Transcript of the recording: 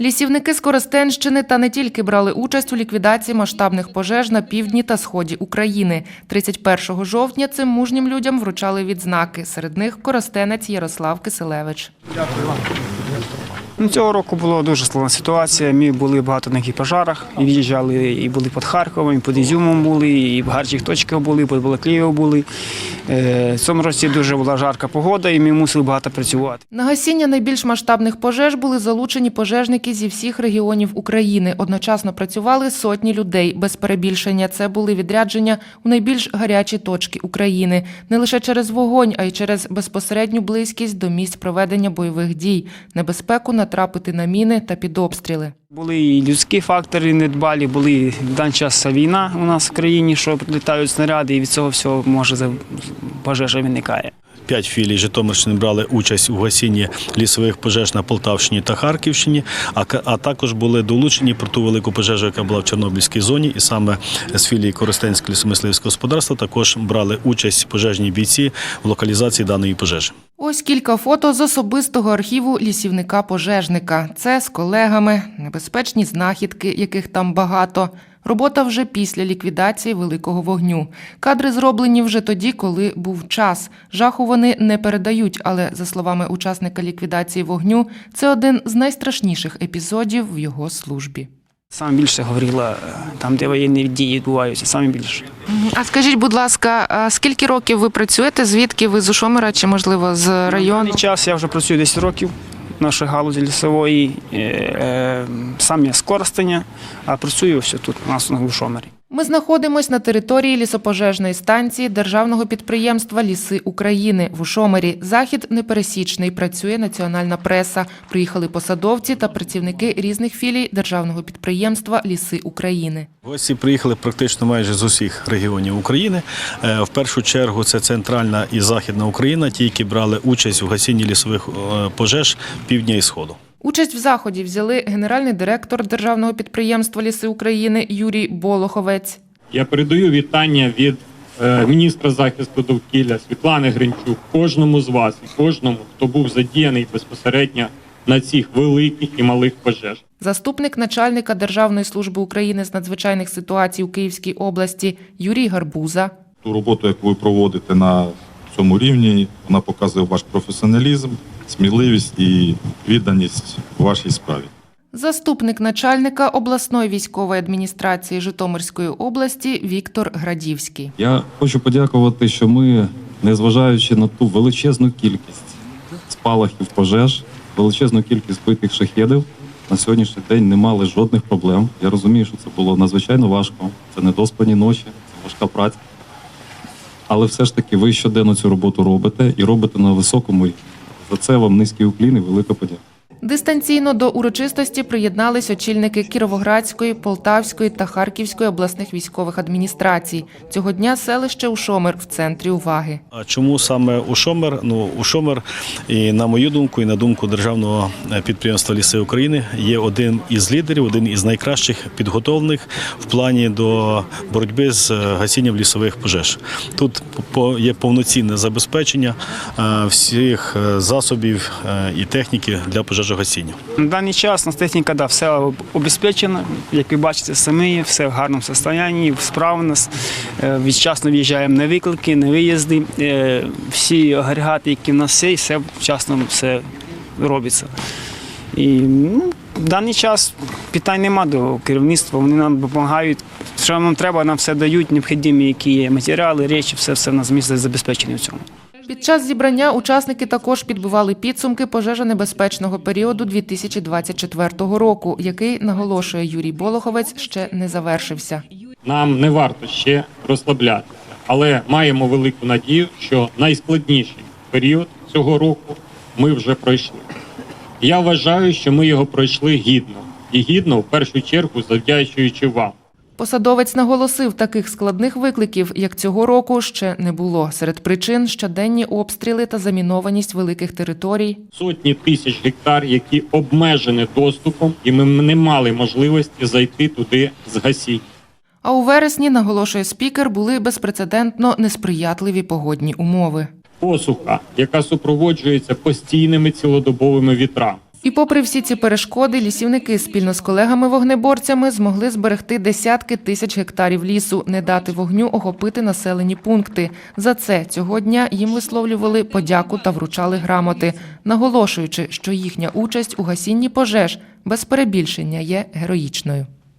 Лісівники з Коростенщини та не тільки брали участь у ліквідації масштабних пожеж на півдні та сході України. 31 жовтня цим мужнім людям вручали відзнаки. Серед них коростенець Ярослав Киселевич. Ну, цього року була дуже складна ситуація. Ми були багато на таких пожарах. І в'їжджали і були під Харковом, і під Ізюмом були, і в гарячих точках були, під Балаклією були. Е, В цьому році дуже була жарка погода, і ми мусили багато працювати. На гасіння найбільш масштабних пожеж були залучені пожежники зі всіх регіонів України. Одночасно працювали сотні людей. Без перебільшення це були відрядження у найбільш гарячі точки України. Не лише через вогонь, а й через безпосередню близькість до місць проведення бойових дій, небезпеку натрапити на міни та під обстріли. Були і людські фактори недбалі, були в даний час війна у нас в країні, що прилітають снаряди, і від цього всього може за- пожежа виникає. П'ять філій Житомирщини брали участь у гасінні лісових пожеж на Полтавщині та Харківщині, а, ка- а також були долучені про ту велику пожежу, яка була в Чорнобильській зоні, і саме з філії Коростенського лісомисливського господарства також брали участь пожежні бійці в локалізації даної пожежі. Ось кілька фото з особистого архіву лісівника-пожежника. Це з колегами, небезпечні знахідки, яких там багато. Робота вже після ліквідації великого вогню. Кадри зроблені вже тоді, коли був час. Жаху вони не передають, але за словами учасника ліквідації вогню, це один з найстрашніших епізодів в його службі. Саме більше говорила е, там, де воєнні дії відбуваються, саме більше. А скажіть, будь ласка, скільки років ви працюєте? Звідки ви з Ушомира чи можливо з На даний час я вже працюю 10 років в нашій галузі лісової. Е, е, Сам я з Коростеня, а працюю все тут, у нас на Глушомері. Ми знаходимось на території лісопожежної станції державного підприємства Ліси України в Ушомері. Захід непересічний. Працює національна преса. Приїхали посадовці та працівники різних філій державного підприємства Ліси України. Гості приїхали практично майже з усіх регіонів України. Е, В першу чергу це центральна і західна Україна, ті, які брали участь у гасінні лісових е, пожеж півдня і сходу. Участь в заході взяли генеральний директор державного підприємства Ліси України Юрій Болоховець. Я передаю вітання від е, міністра захисту довкілля Світлани Гринчук, кожному з вас і кожному, хто був задіяний безпосередньо на цих великих і малих пожеж. Заступник начальника Державної служби України з надзвичайних ситуацій у Київській області Юрій Гарбуза. ту роботу, яку ви проводите на цьому рівні, вона показує ваш професіоналізм, сміливість і відданість вашій справі. Заступник начальника обласної військової адміністрації Житомирської області Віктор Градівський. Я хочу подякувати, що ми, незважаючи на ту величезну кількість спалахів пожеж, величезну кількість збитих шахедів, на сьогоднішній день не мали жодних проблем. Я розумію, що це було надзвичайно важко. Це недоспані ночі, це важка праця. Але все ж таки ви щоденно цю роботу робите і робите на високому рівні. За це вам низький уклін і велика подяка. Дистанційно до урочистості приєднались очільники Кіровоградської, Полтавської та Харківської обласних військових адміністрацій. Цього дня селище Ушомир в центрі уваги. А чому саме Ушомер? Ну, Ушомер, і на мою думку, і на думку державного е, підприємства Ліси України, є один із лідерів, один із найкращих підготовлених в плані до боротьби з е, гасінням лісових пожеж. Тут є повноцінне забезпечення е, всіх засобів і техніки для пожежогасіння. На даний час нас техніка да, все обезпечена, як ви бачите самі, все в гарному стані, нас. Е, Відчасно в'їжджаємо на виклики, на виїзди. Е, Всі агрегати, які в нас є, все вчасно все робиться. І ну, в даний час питань нема до керівництва, вони нам допомагають. Що нам треба, нам все дають, необхідні які є матеріали, речі, все, все в нас місце забезпечені в цьому. Під час зібрання учасники також підбивали підсумки пожежонебезпечного періоду 2024 року, який, наголошує Юрій Болоховець, ще не завершився. Нам не варто ще розслаблятися, але маємо велику надію, що найскладніший період цього року ми вже пройшли. Я вважаю, що ми його пройшли гідно і гідно в першу чергу завдячуючи вам. Посадовець наголосив, таких складних викликів, як цього року, ще не було. Серед причин щоденні обстріли та замінованість великих територій, Сотні тисяч гектар, які обмежені доступом, і ми не мали можливості зайти туди з гасінь. А у вересні, наголошує спікер, були безпрецедентно несприятливі погодні умови. Посуха, яка супроводжується постійними цілодобовими вітрами. І попри всі ці перешкоди, лісівники спільно з колегами-вогнеборцями змогли зберегти десятки тисяч гектарів лісу, не дати вогню охопити населені пункти. За це цього дня їм висловлювали подяку та вручали грамоти, наголошуючи, що їхня участь у гасінні пожеж без перебільшення є героїчною.